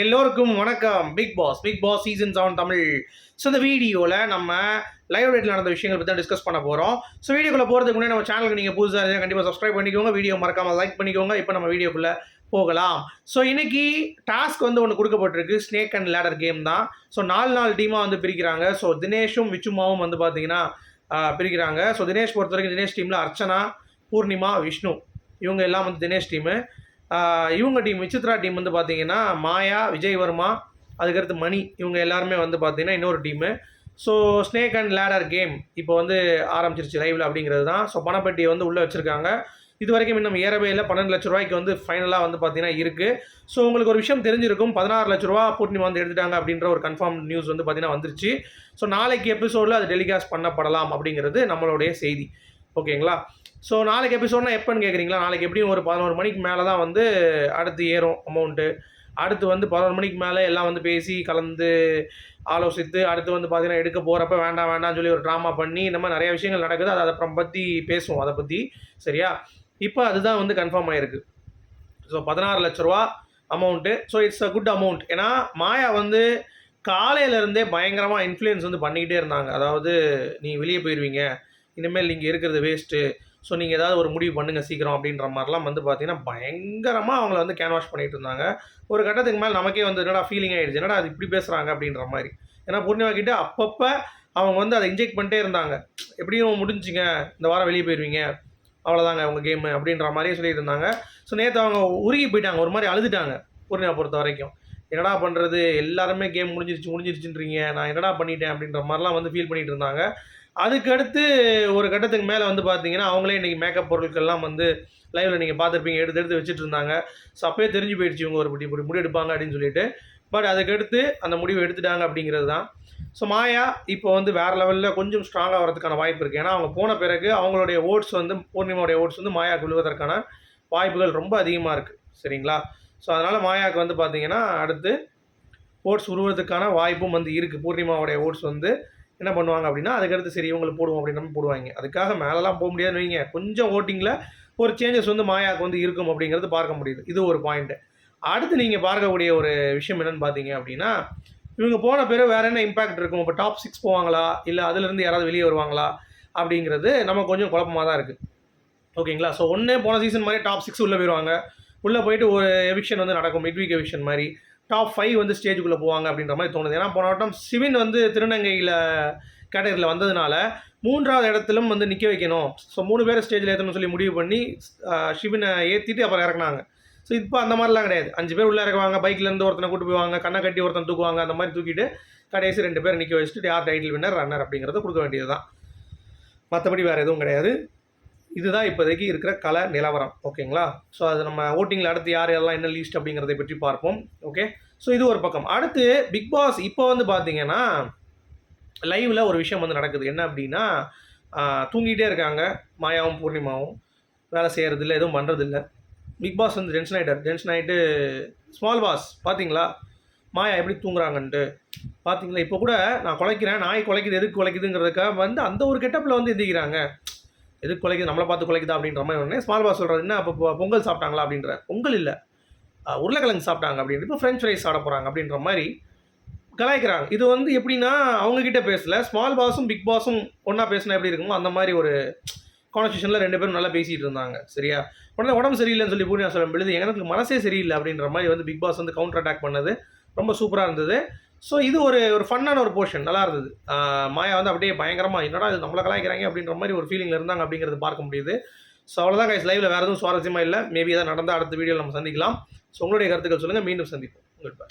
எல்லோருக்கும் வணக்கம். Big Boss Big Boss season seven Tamil. So இந்த வீடியோவில் நம்ம லைவ் டேட்டில் நடந்த விஷயங்கள் பற்றி தான் டிஸ்கஸ் பண்ண போகிறோம் ஸோ வீடியோக்குள்ளே போகிறதுக்கு முன்னாடி நம்ம சேனலுக்கு நீங்கள் புதுசாக இருந்தால் கண்டிப்பாக சப்ஸ்கிரைப் பண்ணிக்கோங்க. வீடியோ மறக்காமல் லைக் பண்ணிக்கோங்க. இப்போ நம்ம வீடியோக்குள்ளே போகலாம். ஸோ இன்னைக்கு டாஸ்க் வந்து ஒன்று கொடுக்கப்பட்டிருக்கு. ஸ்னேக் அண்ட் லேடர் கேம் தான். ஸோ நாலு நாலு டீமாக வந்து பிரிக்கிறாங்க. ஸோ தினேஷும் விச்சுமாவும் வந்து பார்த்தீங்கன்னா பிரிக்கிறாங்க. ஸோ தினேஷ் பொறுத்த வரைக்கும் தினேஷ் டீமில் அர்ச்சனா பூர்ணிமா விஷ்ணு இவங்க எல்லாம் வந்து தினேஷ் டீமு இவங்க டீம் விசித்ரா டீம் வந்து பார்த்தீங்கன்னா மாயா விஜய் வர்மா அதுக்கடுத்து மணி இவங்க எல்லாருமே வந்து பார்த்தீங்கன்னா இன்னொரு team. So snake and ladder game இப்போ வந்து ஆரம்பிச்சிருச்சு லைவில் அப்படிங்கிறது தான். ஸோ பணப்பெட்டியை வந்து உள்ளே வச்சுருக்காங்க. இது வரைக்கும் இன்னும் ஏறவே இல்லை. பன்னெண்டு லட்ச ரூபாய்க்கு வந்து ஃபைனலாக வந்து பார்த்தீங்கன்னா இருக்குது ஸோ உங்களுக்கு ஒரு விஷயம் தெரிஞ்சிருக்கும். பதினாறு லட்ச ரூபா பூர்ணிமா வந்து எடுத்துட்டாங்க அப்படின்ற ஒரு கன்ஃபார்ம் நியூஸ் வந்து பார்த்தீங்கன்னா வந்துருச்சு. ஸோ நாளைக்கு எபிசோடில் அது டெலிகாஸ்ட் பண்ணப்படலாம் அப்படிங்கிறது நம்மளுடைய செய்தி. ஓகேங்களா? ஸோ நாளைக்கு எபிசோட்னா எப்போன்னு கேட்குறீங்களா நாளைக்கு எப்படியும் ஒரு பதினோரு மணிக்கு மேலே தான் வந்து அடுத்து ஏறும் அமௌண்ட்டு அடுத்து வந்து பதினோரு மணிக்கு மேலே எல்லாம் வந்து பேசி கலந்து ஆலோசித்து அடுத்து வந்து பார்த்தீங்கன்னா எடுக்க போகிறப்ப வேண்டாம் வேண்டாம்னு சொல்லி ஒரு ட்ராமா பண்ணி இந்த மாதிரி நிறைய விஷயங்கள் நடக்குது. அதை அப்புறம் பற்றி பேசுவோம் அதை பற்றி சரியா? இப்போ அதுதான் வந்து கன்ஃபார்ம் ஆகிருக்கு ஸோ பதினாறு லட்ச ரூபா amount so it's a good amount ஏன்னா மாயா வந்து காலையிலேருந்தே பயங்கரமாக இன்ஃப்ளூயன்ஸ் வந்து பண்ணிக்கிட்டே இருந்தாங்க. அதாவது நீ வெளியே போயிடுவீங்க இனிமேல் நீங்கள் இருக்கிறது வேஸ்ட்டு ஸோ நீங்கள் ஏதாவது ஒரு முடிவு பண்ணுங்கள் சீக்கிரம் அப்படின்ற மாதிரிலாம் வந்து பார்த்தீங்கன்னா பயங்கரமாக அவங்கள வந்து கேன்வாஷ் பண்ணிட்டு இருந்தாங்க. ஒரு கட்டத்துக்கு மேலே நமக்கே வந்து என்னடா ஃபீலிங் ஆகிடுச்சு என்னடா அது இப்படி பேசுகிறாங்க அப்படின்ற மாதிரி. ஏன்னா பூர்ணிமா கிட்ட அப்பப்போ அவங்க வந்து அதை இன்ஜெக்ட் பண்ணிட்டே இருந்தாங்க. எப்படியும் முடிஞ்சுங்க இந்த வாரம் வெளியே போயிடுவீங்க அவ்வளோதாங்க அவங்க கேமு அப்படின்ற மாதிரியே சொல்லிட்டு இருந்தாங்க. ஸோ நேற்று அவங்க உருகி போயிட்டாங்க ஒரு மாதிரி அழுதுட்டாங்க பூர்ணிமா பொறுத்த வரைக்கும். என்னடா பண்ணுறது எல்லாருமே கேம் முடிஞ்சிருச்சு முடிஞ்சிருச்சுன்றீங்க நான் என்னடா பண்ணிட்டேன் அப்படின்ற மாதிரிலாம் வந்து ஃபீல் பண்ணிகிட்டு இருந்தாங்க. அதுக்கடுத்து ஒரு கட்டத்துக்கு மேலே வந்து பார்த்தீங்கன்னா அவங்களே இன்றைக்கி மேக்கப் பொருட்கள்லாம் வந்து லைவில் நீங்கள் பார்த்துருப்பீங்க. எடுத்து எடுத்து வச்சுட்டு இருந்தாங்க ஸோ அப்போயே தெரிஞ்சு போயிடுச்சு இவங்க ஒரு இப்படி இப்படி முடி எடுப்பாங்க அப்படின்னு சொல்லிட்டு. பட் அதுக்கடுத்து அந்த முடிவு எடுத்துட்டாங்க அப்படிங்கிறது தான் ஸோ மாயா இப்போ வந்து வேறு லெவலில் கொஞ்சம் ஸ்ட்ராங்காக வரதுக்கான வாய்ப்பு இருக்குது ஏன்னா அவங்க போன பிறகு அவங்களுடைய ஓட்ஸ் வந்து பூர்ணிமாவுடைய ஓட்ஸ் வந்து மாயாவுக்கு விழுவதற்கான வாய்ப்புகள் ரொம்ப அதிகமாக இருக்குது சரிங்களா? ஸோ அதனால் மாயாவுக்கு வந்து பார்த்தீங்கன்னா அடுத்து ஓட்ஸ் உருவதுக்கான வாய்ப்பும் வந்து இருக்குது பூர்ணிமாவுடைய ஓட்ஸ் வந்து என்ன பண்ணுவாங்க அப்படின்னா அதுக்கடுத்து சரி இவங்களுக்கு போடுவோம் அப்படின்னு நம்ம போடுவாங்க. அதுக்காக மேலெலாம் போக முடியாதுன்னு வைங்க. கொஞ்சம் ஓட்டிங்கில் ஒரு சேஞ்சஸ் வந்து மாயாவுக்கு வந்து இருக்கும் அப்படிங்கிறது பார்க்க முடியுது. இது ஒரு பாயிண்ட்டு அடுத்து நீங்கள் பார்க்கக்கூடிய ஒரு விஷயம் என்னன்னு பார்த்தீங்க அப்படின்னா இவங்க போன பிறகு வேறு என்ன இம்பாக்ட் இருக்கும்? இப்போ டாப் சிக்ஸ் போவாங்களா? இல்லை அதுலேருந்து யாராவது வெளியே வருவாங்களா? அப்படிங்கிறது நம்ம கொஞ்சம் குழப்பமாக தான் இருக்குது ஓகேங்களா ஸோ ஒன்று போன சீசன் மாதிரி டாப் சிக்ஸ் உள்ளே போயிடுவாங்க உள்ளே போயிட்டு ஒரு எவிக்ஷன் வந்து நடக்கும் மிட் வீக் எவிக்ஷன் மாதிரி. டாப் ஃபைவ் வந்து ஸ்டேஜுக்குள்ளே போவாங்க அப்படின்ற மாதிரி தோணுது. ஏன்னா போன வட்டம் சிவின் வந்து திருநங்கையில் கேட்டகரியில் வந்ததுனால மூன்றாவது இடத்திலும் வந்து நிற்க வைக்கணும். ஸோ மூணு பேர் ஸ்டேஜில் ஏற்றணும்னு சொல்லி முடிவு பண்ணி சிவினை ஏற்றிட்டு அப்புறம் இறக்குனாங்க. ஸோ இப்போ அந்த மாதிரிலாம் கிடையாது. அஞ்சு பேர் உள்ளே இறக்குவாங்க. பைக்லேருந்து ஒருத்தனை கூட்டு போவாங்க கண்ணை கட்டி ஒருத்தன் தூக்குவாங்க. அந்த மாதிரி தூக்கிட்டு கடைசி ரெண்டு பேர் நிற்க வச்சுட்டு யார் டைட்டில் வின்னர் ரன்னர் அப்படிங்கிறத கொடுக்க வேண்டியது தான் மற்றபடி வேறு எதுவும் கிடையாது. இதுதான் இப்போதைக்கு இருக்கிற கல நிலவரம் ஓகேங்களா? ஸோ அது நம்ம ஓட்டிங்கில் அடுத்து யார் யாரெல்லாம் என்ன லீஸ்ட் அப்படிங்கிறத பற்றி பார்ப்போம் ஓகே? ஸோ இது ஒரு பக்கம். அடுத்து பிக் பாஸ் இப்போ வந்து பார்த்தீங்கன்னா லைவில் ஒரு விஷயம் வந்து நடக்குது. என்ன அப்படின்னா தூங்கிட்டே இருக்காங்க. மாயாவும் பூர்ணிமாவும். வேலை செய்கிறதில்ல எதுவும் பண்ணுறதில்ல பிக் பாஸ் வந்து டென்ஷன் ஆகிட்டார் டென்ஷன் ஆகிட்டு ஸ்மால் பாஸ் பார்த்தீங்களா? மாயா எப்படி தூங்குறாங்கன்ட்டு. பார்த்தீங்களா? இப்போ கூட நான் குலைக்கிறேன் நாய் குலைக்குது எதுக்கு குலைக்குதுங்கிறதுக்காக வந்து அந்த ஒரு கெட்டப்பில் வந்து எந்திக்கிறாங்க எதுக்கு குலைக்குது? நம்மளை பார்த்து குலைக்குதா? அப்படின்ற மாதிரி உடனே ஸ்மால் பாஸ் சொல்கிறது என்ன அப்போ பொங்கல் சாப்பிட்டாங்களா? அப்படின்ற பொங்கல் இல்லை. உருளைக்கிழங்கு சாப்பிட்டாங்க. அப்படின்னு இப்போ ஃப்ரெஞ்ச் ஃப்ரைஸ் சாப்பிட போகிறாங்க அப்படின்ற மாதிரி கலாய்க்கிறாங்க. இது வந்து எப்படின்னா அவங்கக்கிட்ட பேசல. ஸ்மால் பாஸும் பிக் பாஸும் ஒன்றா பேசினா எப்படி இருக்குமோ அந்த மாதிரி ஒரு கான்வர்சேஷனில் ரெண்டு பேரும் நல்லா பேசிகிட்டு இருந்தாங்க. சரியா? உடனே உடம்பு சரியில்லைன்னு சொல்லி பூர்ணியா சொல்லும் பொழுது எனக்கு மனசே சரியில்லை. அப்படின்ற மாதிரி வந்து பிக் பாஸ் வந்து கவுண்டர் அட்டாக் பண்ணது. ரொம்ப சூப்பராக இருந்தது. ஸோ இது ஒரு ஒரு ஃபன்னான ஒரு போர்ஷன் நல்லா இருந்தது. மாயா வந்து அப்படியே பயங்கரமாக என்னடா இது? நம்மளை கலாய்க்கிறாங்க? அப்படின்ற மாதிரி ஒரு ஃபீலிங்கில் இருந்தாங்க அப்படிங்கிறது பார்க்க முடியுது. ஸோ அவ்வளோதான் கைஸ் லைவில் வேறு எதுவும் சுவாரஸ்யமாக இல்லை. மேபி எதாவது நடந்தால் அடுத்த வீடியோவில் நம்ம சந்திக்கலாம். ஸோ உங்களுடைய கருத்துக்கள் சொல்லுங்கள் மீண்டும் சந்திப்போம். Good bye